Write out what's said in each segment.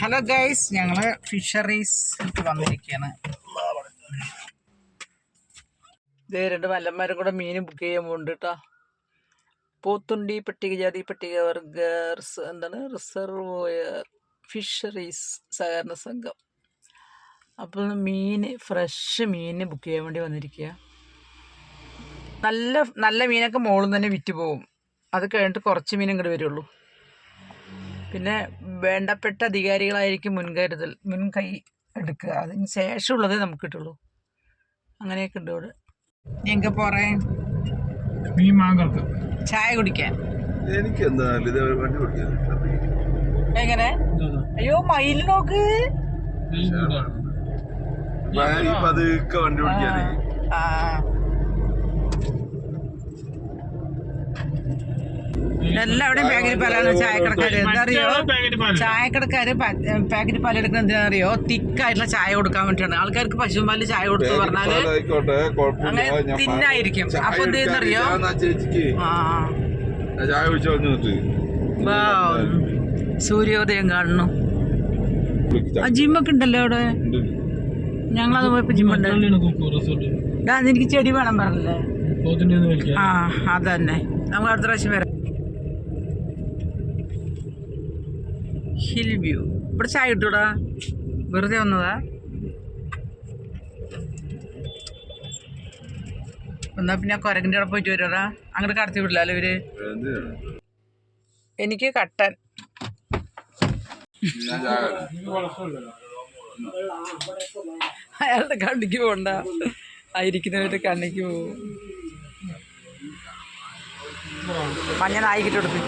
Hello guys ഞങ്ങൾ fisheries വന്നിരിക്കുകയാണ് ഇതേ രണ്ട് മല്ലന്മാരും കൂടെ മീൻ ബുക്ക് ചെയ്യാൻ പോകുന്നുണ്ട് കേട്ടോ പോത്തുണ്ടി പട്ടികജാതി പട്ടികവർഗ എന്താണ്? റിസർവോയർ ഫിഷറീസ് സഹകരണ സംഘം. അപ്പോൾ മീൻ ഫ്രഷ് മീൻ ബുക്ക് ചെയ്യാൻ വേണ്ടി വന്നിരിക്കുക നല്ല നല്ല മീനൊക്കെ മുകളിൽ തന്നെ വിറ്റ് പോകും അത് കഴിഞ്ഞിട്ട് കുറച്ച് മീൻ ഇങ്ങോട്ട് വരുള്ളൂ. പിന്നെ വേണ്ടപ്പെട്ട അധികാരികളായിരിക്കും മുൻകരുതൽ മുൻകൈ എടുക്കുക. അതിന് ശേഷമുള്ളതേ നമുക്ക് കിട്ടുള്ളൂ. അങ്ങനെയൊക്കെ ഉണ്ട് ഇവിടെ. ഞങ്ങൾക്ക് പോറേ? ചായ കുടിക്കാൻ. എനിക്ക് എങ്ങനെ? അയ്യോ മയിൽ നോക്ക്. പതുക്കെ വണ്ടി ഓടിക്കാനേ. ആ എല്ലാവിടെയും പാക്കറ്റ് പാലാണ് ചായക്കടക്കാര്. എന്തറിയോ ചായക്കടക്കാര് പാക്കറ്റ് പാൽ എടുക്കുന്ന എന്തിനറിയോ തിക്കായിട്ടുള്ള ചായ കൊടുക്കാൻ വേണ്ടിയാണ് ആൾക്കാർക്ക് പശുപാലിൽ ചായ കൊടുത്തു പറഞ്ഞാൽ അങ്ങനെ തിന്നായിരിക്കും. അപ്പൊ എന്ത് ചെയ്യുന്നറിയോ? കുടിക്കാൻ ആ ചേച്ചിക്ക് ആ. ഞാൻ ചായ കുടിച്ചു വന്നിട്ട് വാ. സൂര്യോദയം കാണുന്നു. ആ ജിമ്മൊക്കെ ഉണ്ടല്ലോ അവിടെ? ഞങ്ങളത് പോയപ്പോ ജിമ്മുണ്ട്. എനിക്ക് ചെടി വേണം പറഞ്ഞില്ലേ? ആ അതന്നെ. നമുക്ക് അടുത്ത പ്രാവശ്യം വരാം. Hill view. ഇവിടെ ചായ കിട്ടൂടാ? വെറുതെ വന്നതാ. എന്നാ പിന്നെ കുരങ്ങിന്റെ അവിടെ പോയിട്ട് വരുവാടാ. അങ്ങോട്ട് കടത്തി വിടില്ലല്ലോ ഇവർ? എനിക്ക് കട്ടൻ. അയാളുടെ കണ്ണിക്ക് പോണ്ട. ആയിരിക്കുന്നവരുടെ കണ്ണിക്ക് പോവും. മഞ്ഞ നായിക്കിട്ട് കൊടുത്ത്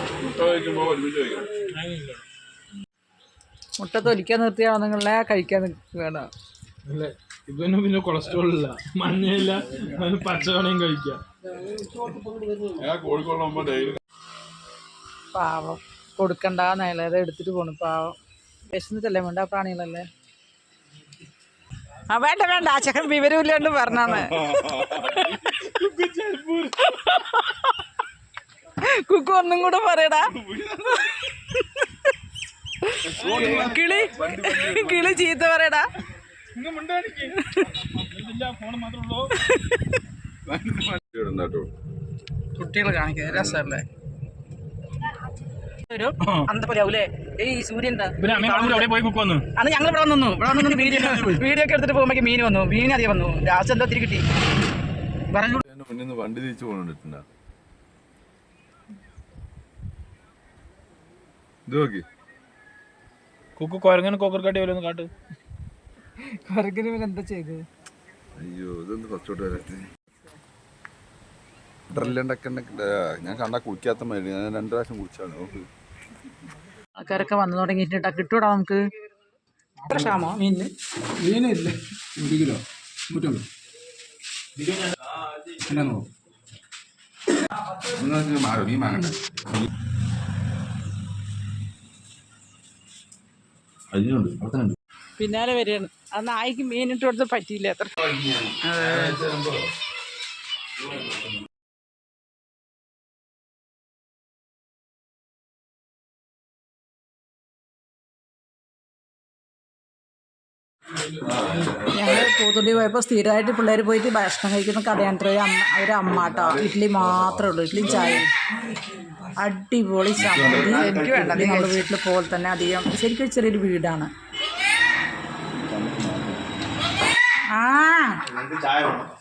മുട്ട തൊലിക്കാൻ നിർത്തിയാണോ നിങ്ങളെ കഴിക്കാൻ വേണം അല്ലേ? ഇവന് പിന്നെ കൊളസ്ട്രോൾ ഇല്ല. മഞ്ഞയില്ല. അവന് പച്ചവണയും കഴിക്കാം. പാവം. കൊടുക്കണ്ട നേലത് എടുത്തിട്ട് പോണു പാവം. വിശന്നിട്ടല്ലേ വേണ്ട ആ പ്രാണികളല്ലേ? ആ വേണ്ട വേണ്ട. ആ ചെക്കൻ വിവരമില്ലാണ്ട് പറഞ്ഞാണ്. കുക്കു ഒന്നും കൂടെ പറയടാ. കിളി കിളി ചീത്ത പറയടാ. കുട്ടികളെ കാണിക്കാം രസമല്ലേ? ഒരു ഈ സൂര്യൻ വന്നു അന്ന് ഞങ്ങൾ ഇവിടെ വന്നു ഇവിടെ വന്നു വീഡിയോ വീഡിയോ ഒക്കെ എടുത്തിട്ട് പോകുമ്പോൾ മീൻ വന്നു മീൻ അധികം വന്നു. ലാസ്റ്റ് എന്തോ തിരി കിട്ടി? പറഞ്ഞു. വണ്ടി തിരിച്ചു പോകണ്ടിട്ടുണ്ടാ ഇത് നോക്കി. കുക്ക് കൊരങ്ങൻ കോക്കർ കാട്ടി വല്ലതും കാട്ട്. കുരക്കിന് എന്താ ചെയ്തത് അയ്യോ ഇതെന്ത് ഫസ്റ്റോട്ട് വരാത്ത ഡ്രില്ലുണ്ടൊക്കെ ഞാൻ കണ്ടാ കുളിക്കാത്ത മതി ഞാൻ രണ്ടു പ്രാവശ്യം കുടിച്ചാണ് നോക്ക്. ആൾക്കാരൊക്കെ വന്നു തുടങ്ങിയിട്ടാ കിട്ടൂടാ നമുക്ക്. എത്ര ക്ഷാമോ? മീനിന്? മീനില്ല. ഒരു കിലോ. നൂറ്റമ്പത്. എന്നാ നോക്കും മാറും? മീൻ വാങ്ങണ്ട. അതിനുണ്ട് അവിടെ തന്നെ ഉണ്ട് പിന്നാലെ വരികയാണ്. ആ നായിക്ക് മീനിട്ട് കൊടുത്ത് പറ്റിയില്ല അത്ര. ഞങ്ങൾ പൂത്തുണ്ടി പോയപ്പോൾ സ്ഥിരമായിട്ട് പിള്ളേർ പോയിട്ട് ഭക്ഷണം കഴിക്കുന്ന കടയാണ്. അമ്മ ഒരു അമ്മാട്ടോ ഇഡ്ഡലി മാത്രമേ ഉള്ളൂ. ഇഡ്ഡലി ചായ. അടിപൊളി ചമ്മന്തി. എനിക്ക് വേണ്ട. നമ്മുടെ വീട്ടിൽ പോലെ തന്നെ അധികം. ശരിക്കും ചെറിയൊരു വീടാണ്. ആ.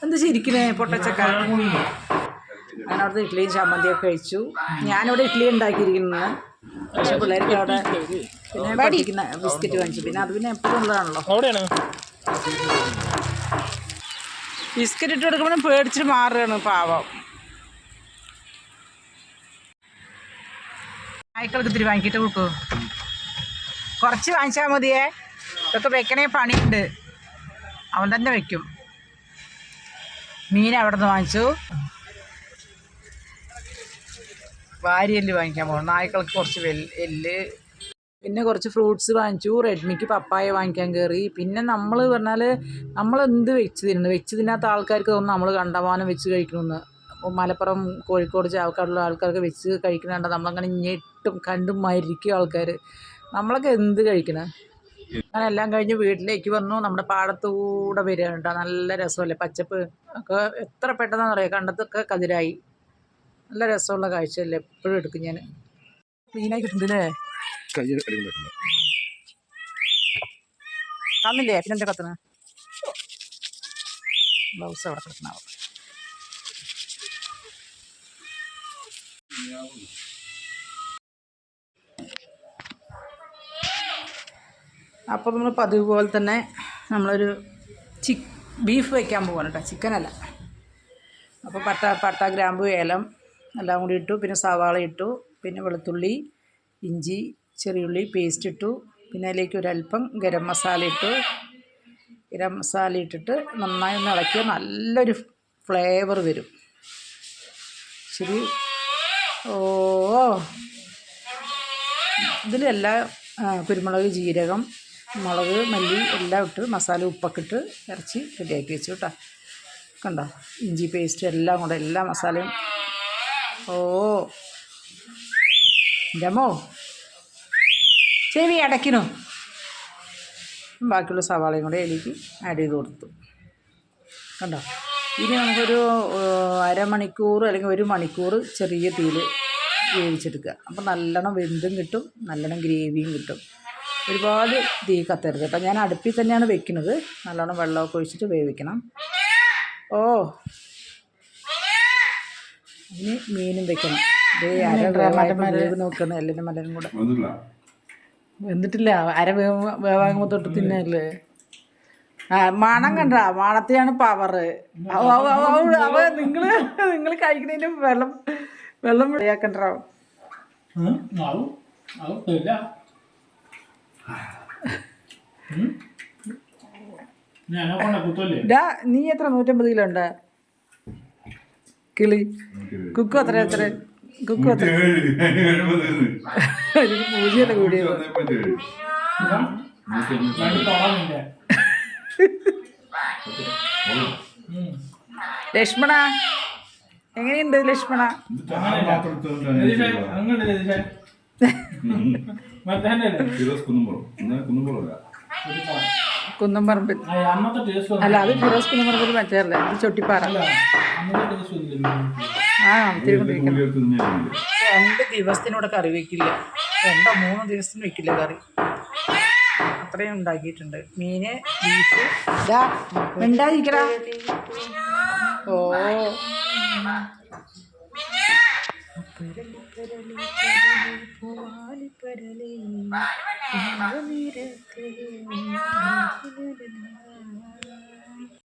എന്ത് ശരിക്കണേ പൊട്ടച്ചക്ക? ഞാൻ അവിടുത്തെ ഇഡ്ഡലിയും ചമ്മന്തിയൊക്കെ കഴിച്ചു. ഞാനിവിടെ ഇഡ്ഡലി ഉണ്ടാക്കിയിരിക്കുന്നത്. പക്ഷെ പിള്ളേർക്ക് അവിടെ പിന്നെ പഠിക്കുന്ന ബിസ്ക്കറ്റ് വാങ്ങിച്ചു. പിന്നെ അത് പിന്നെ എപ്പോഴും ഉള്ളതാണല്ലോ. അവിടെയാണ്. ബിസ്ക്കറ്റ് ഇട്ട് കൊടുക്കുമ്പോൾ പേടിച്ചിട്ട് മാറുകയാണ് പാവം. നായ്ക്കൾക്ക് ഇത്തിരി വാങ്ങിക്കിട്ട് കൊടുക്കൂ കുറച്ച് വാങ്ങിച്ചാൽ മതിയേ. ഇതൊക്കെ വെക്കണേ പണിയുണ്ട്. അവൻ തന്നെ വെക്കും. മീൻ അവിടെ നിന്ന് വാങ്ങിച്ചു. വാരിയെല്ല് വാങ്ങിക്കാൻ പോകണം. നായ്ക്കൾക്ക് കുറച്ച് എല്ല് പിന്നെ കുറച്ച് ഫ്രൂട്ട്സ് വാങ്ങിച്ചു. റെഡ്മിക്ക് പപ്പായ വാങ്ങിക്കാൻ കയറി പിന്നെ നമ്മൾ പറഞ്ഞാൽ നമ്മൾ എന്ത് വെച്ച് തിന്നുന്നു വെച്ച് തിന്നാത്ത ആൾക്കാർക്ക് തോന്നുന്നു നമ്മൾ കണ്ടമാനം വെച്ച് കഴിക്കണമെന്ന് അപ്പോൾ മലപ്പുറം കോഴിക്കോട് ചാവക്കാടുള്ള ആൾക്കാർക്ക് വെച്ച് കഴിക്കുന്നുണ്ട് നമ്മളങ്ങനെ ഞെട്ടും കണ്ടും മരിക്കും ആൾക്കാർ നമ്മളൊക്കെ എന്ത് കഴിക്കണേ? അങ്ങനെ എല്ലാം കഴിഞ്ഞ് വീട്ടിലേക്ക് വന്നു. നമ്മുടെ പാടത്തൂടെ വരിക കേട്ടോ. നല്ല രസമല്ലേ? പച്ചപ്പ് ഒക്കെ എത്ര പെട്ടെന്നാണെന്ന് അറിയാം? കണ്ടത്തൊക്കെ കതിരായി. നല്ല രസമുള്ള കാഴ്ചയല്ലേ? എപ്പോഴും എടുക്കും ഞാൻ ക്ലീനായി കിട്ടുന്നുണ്ടല്ലേ തന്നില്ലേ? പിന്നെന്താ കത്തണ ബ്ലൗസ് അവിടെ കിട്ടണാവും അപ്പോൾ നമ്മൾ പതിവ് പോലെ തന്നെ നമ്മളൊരു ചിക്ക് ബീഫ് വയ്ക്കാൻ പോവാണ് കേട്ടോ ചിക്കനല്ല അപ്പോൾ പട്ട പട്ട ഗ്രാമ്പു ഏലം എല്ലാം കൂടി ഇട്ടു. പിന്നെ സവാള ഇട്ടു. പിന്നെ വെളുത്തുള്ളി ഇഞ്ചി ചെറിയുള്ളി പേസ്റ്റ് ഇട്ടു. പിന്നെ അതിലേക്ക് ഒരല്പം ഗരം മസാല ഇട്ടു. ഗരം മസാല ഇട്ടിട്ട് നന്നായി ഒന്ന് ഇളക്കിയാൽ നല്ലൊരു ഫ്ലേവർ വരും. ശരി ഓ ഇതിലെല്ലാം കുരുമുളക് ജീരകം മുളക് മല്ലി എല്ലാം ഇട്ട് മസാല ഉപ്പൊക്കെ ഇട്ട് ഇറച്ചി റെഡിയാക്കി വെച്ചു കേട്ടോ കണ്ടോ? ഇഞ്ചി പേസ്റ്റ് എല്ലാം കൂടെ എല്ലാ മസാലയും. ഓ രമോ ചെവി അടയ്ക്കണു? ബാക്കിയുള്ള സവാളയും കൂടെ എലിക്ക് ആഡ് ചെയ്ത് കൊടുത്തു. കണ്ടോ? ഇനി നമുക്കൊരു അരമണിക്കൂർ അല്ലെങ്കിൽ ഒരു മണിക്കൂർ ചെറിയ തീയിൽ വേവിച്ചെടുക്കുക. അപ്പോൾ നല്ലോണം വെന്തും കിട്ടും നല്ലോണം ഗ്രേവിയും കിട്ടും. ഒരുപാട് തീ കത്തരുത് കേട്ടോ. ഞാൻ അടുപ്പിൽ തന്നെയാണ് വെക്കുന്നത്. നല്ലോണം വെള്ളമൊക്കെ ഒഴിച്ചിട്ട് വേവിക്കണം. ഓ. ഇനി മീനും വെക്കണം. ദേ അര നോക്കണം. എല്ലാവരും മലരും കൂടെ. വെന്തിട്ടില്ല അര വേവ് വേവാകുമ്പോൾ തൊട്ട് തിന്നല്ലേ? മണം കണ്ട? മണത്തെയാണ് പവറ് അവ നിങ്ങൾ നിങ്ങൾ കഴിക്കുന്നതിന് വെള്ളം വെള്ളം വിളിയാക്കണ്ടോ നീ എത്ര? നൂറ്റമ്പത് കിലോ ഉണ്ട്. കിളി. കുക്കു അത്ര എത്ര ലക്ഷ്മണ എങ്ങനെയുണ്ട് ലക്ഷ്മണ. മറ്റേ? കുന്നംപറമ്പിൽ. അല്ല അത് ഫിറോസ് കുന്നംപറമ്പിൽ മറ്റേല്ല ഇത് ചൊട്ടിപ്പാറ. ആ തിരുകൊണ്ടിരിക്കണം. രണ്ട് ദിവസത്തിനൂടെ കറി വെക്കില്ല. രണ്ടോ മൂന്നോ ദിവസത്തിന് വെക്കില്ല കറി. അത്രയും ഉണ്ടാക്കിയിട്ടുണ്ട്. മീന് ബീഫ് ഇതാ ഓ.